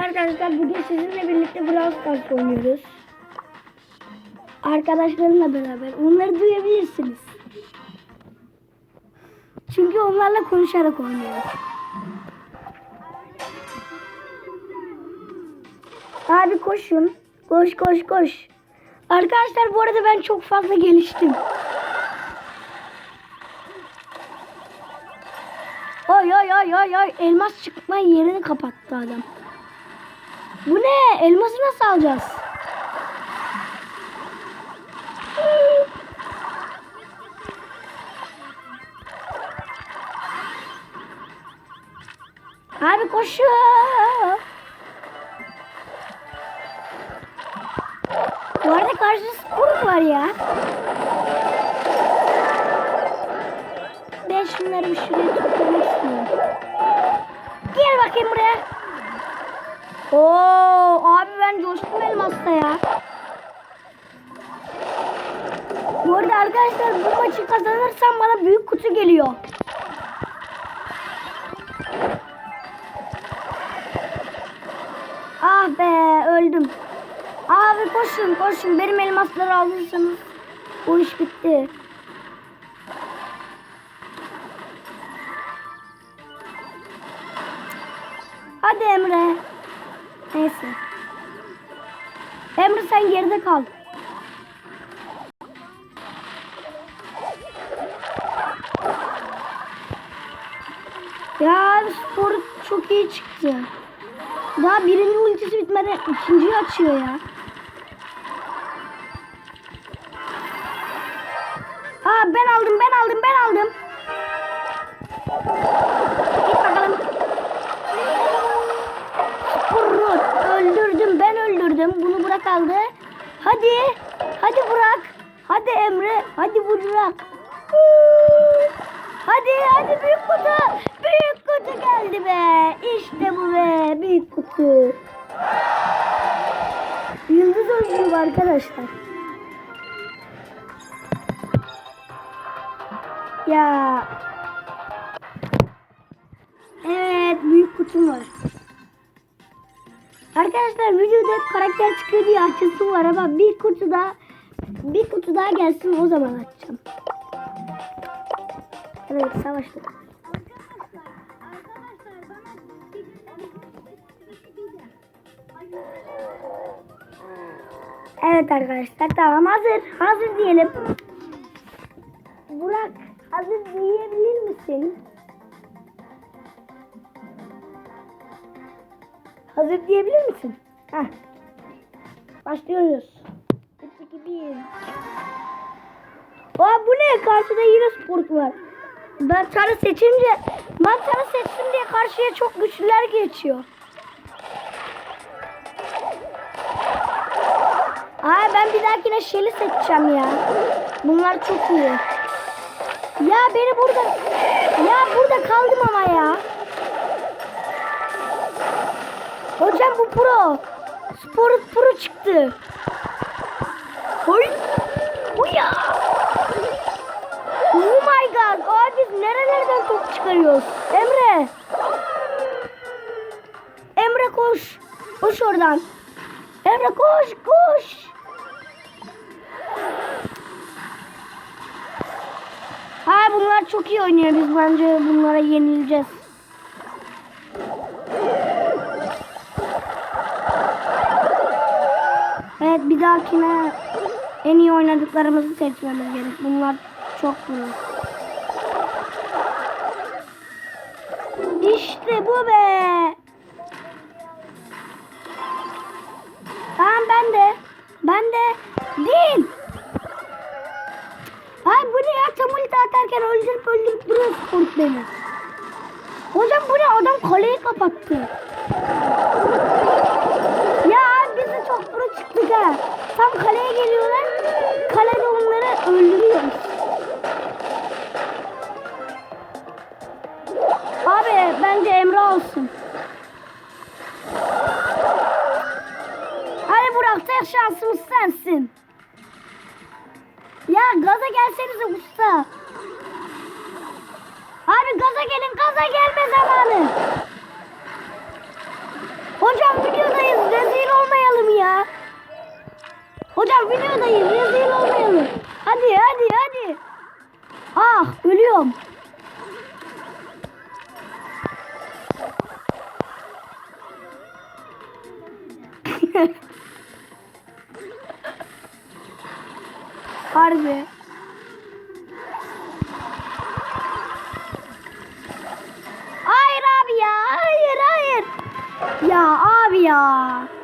Arkadaşlar bugün sizinle birlikte Brawl Stars oynuyoruz. Arkadaşlarımla beraber. Onları duyabilirsiniz. Çünkü onlarla konuşarak oynuyoruz. Abi koşun. Koş koş koş. Arkadaşlar bu arada ben çok fazla geliştim. Ay ay ay ay ay elmas çıkma yerini kapattı adam. Bu ne? Elması nasıl alacağız? Abi koşuyor. Bu arada karşıda spor var ya. Ben şunları bir şuraya toplamak istiyorum. Gel bakayım buraya. Oo abi ben coştum elmasta ya. Bu arada arkadaşlar bu maçı kazanırsam bana büyük kutu geliyor. Ah be öldüm. Abi koşun koşun benim elmasları alırsanız bu iş bitti. Hadi Emre. Neyse. Emre sen geride kal. Ya spor çok iyi çıktı. Daha birinci ultisi bitmeden ikinciyi açıyor ya. Bırak. Hadi hadi büyük kutu. Büyük kutu geldi be. İşte bu be. Büyük kutu. Yıldız oyuncu arkadaşlar. Ya. Evet büyük kutum var. Arkadaşlar videoda karakter çıkıyor diye açısı var ama bir kutu daha bir kutu daha gelsin o zaman açacağım. Evet savaştık. Evet arkadaşlar tamam hazır. Hazır diyelim. Burak hazır diyebilir misin? Hazır diyebilir misin? Heh. Başlıyoruz. 3, 2, 1. Aa bu ne? Karşıda yine sport var. Ben sarı seçince ben sarı seçtim diye karşıya çok güçlüler geçiyor. Aa ben bir dahakine Shelly seçeceğim ya. Bunlar çok iyi. Ya beni burada ya burada kaldım ama ya. Hocam bu pro. Spor pro çıktı. Hoy. Huya. Oh my god. Abi biz nerelerden top çıkarıyoruz? Emre. Emre koş. Koş oradan. Emre koş koş. Ha bunlar çok iyi oynuyor. Biz bence bunlara yenileceğiz. Evet bir dahakine en iyi oynadıklarımızı seçmemiz gerek. Bunlar çok bunu. İşte bu be. Tamam ben de. Ben de. Değil. Ay bu ne ya? Tam ulti atarken öldürüp öldürüp duruyor sport beni. Hocam bu ne? Adam kaleyi kapattı. Ya abi biz de çok ha. Tam kaleye geliyorlar. Kalede onları öldürüyoruz. Abi bence Emre olsun. Hadi Burak tek şansımız sensin. Ya gaza gelsenize usta. Abi gaza gelin gaza gelme zamanı. Hocam videodayız. Ya. Hocam videodayız. Rezil olmayalım. Hadi hadi hadi. Ah ölüyorum. Harbi. Hayır abi ya. Hayır hayır. Ya abi ya.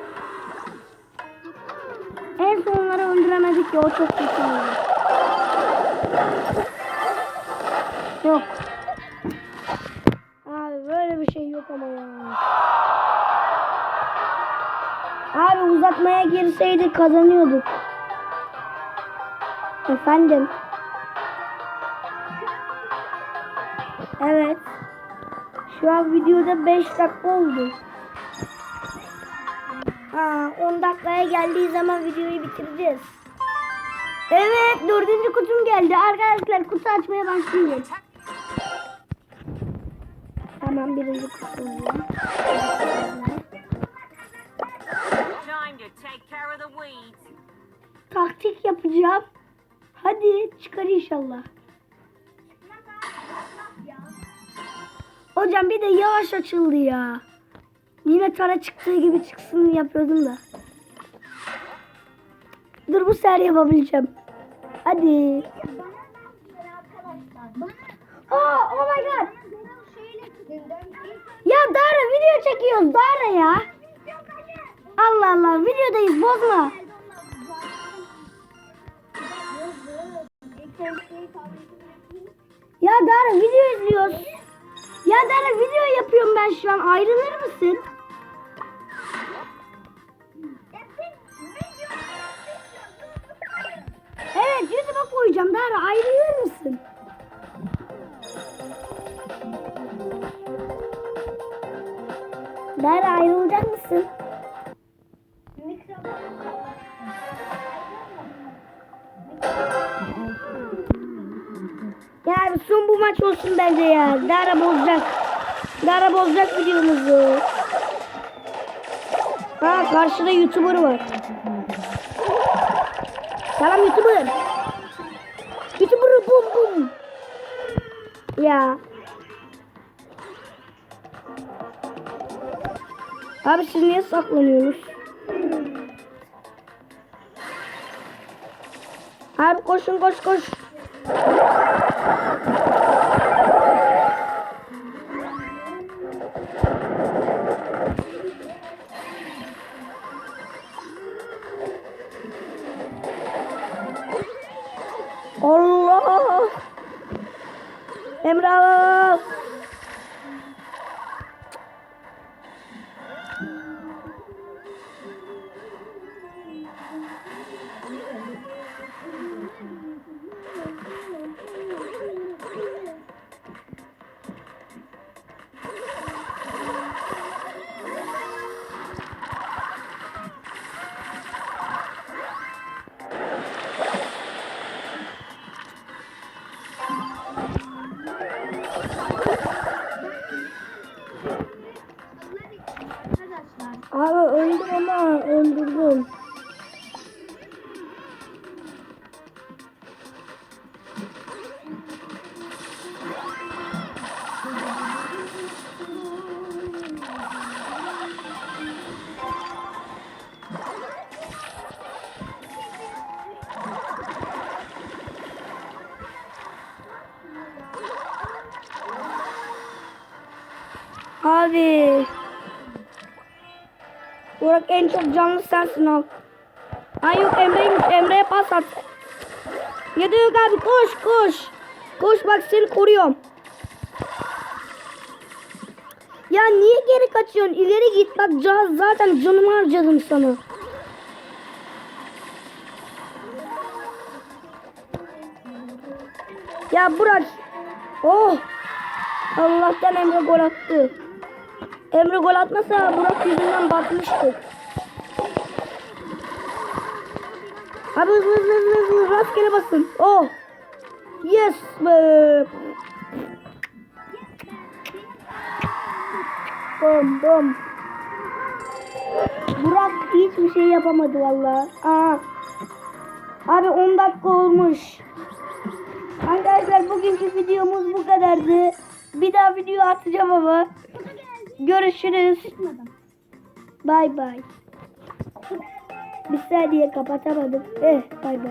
En son onları öldüremedik ya o çok kötü oldu. Yok. Abi böyle bir şey yok ama ya. Abi uzatmaya girseydik kazanıyorduk. Efendim. Evet. Şu an videoda 5 dakika oldu. Ha, 10 dakikaya geldiği zaman videoyu bitireceğiz. Evet, dördüncü kutum geldi. Arkadaşlar kutu açmaya başlayalım. Tamam, birinci kutum. Taktik yapacağım. Hadi çıkar inşallah. Hocam bir de yavaş açıldı ya. Yine tara çıktığı gibi çıksın yapıyordum da. Dur bu sefer yapabileceğim. Hadi. Aa, oh my god. Ya Dara video çekiyoruz Dara ya. Allah Allah videodayız bozma. Ya Dara video izliyoruz. Ya Dara video yapıyorum ben şu an. Ayrılır mısın? Evet YouTube'a koyacağım. Dara ayrılır mısın? Dara ayrılacak mısın? Yani son bu maç olsun bence ya. Dara bozacak. Dara bozacak videomuzu. Ha karşıda YouTuber var. Selam YouTuber. YouTuber bum bum. Ya. Abi siz niye saklanıyorsunuz? Abi koşun koş koş. Emre al. Abi öldüm ama öldürdüm. Abi. Burak en çok canlı sensin al. Ay yok Emre'ymiş. Emre'ye pas at. Ya da abi koş koş. Koş bak seni koruyorum. Ya niye geri kaçıyorsun? İleri git bak can, zaten canımı harcadım sana. Ya Burak. Oh. Allah'tan Emre gol attı. Emre gol atmasa Burak yüzünden batmıştık. Abi hızlı hızlı hızlı hızlı rastgele basın. Oh. Yes be. Bom bom. Burak hiçbir şey yapamadı valla. Aa. Abi 10 dakika olmuş. Arkadaşlar bugünkü videomuz bu kadardı. Bir daha video atacağım ama. Görüşürüz. Bay bay. Bir saniye kapatamadım. Eh bay bay.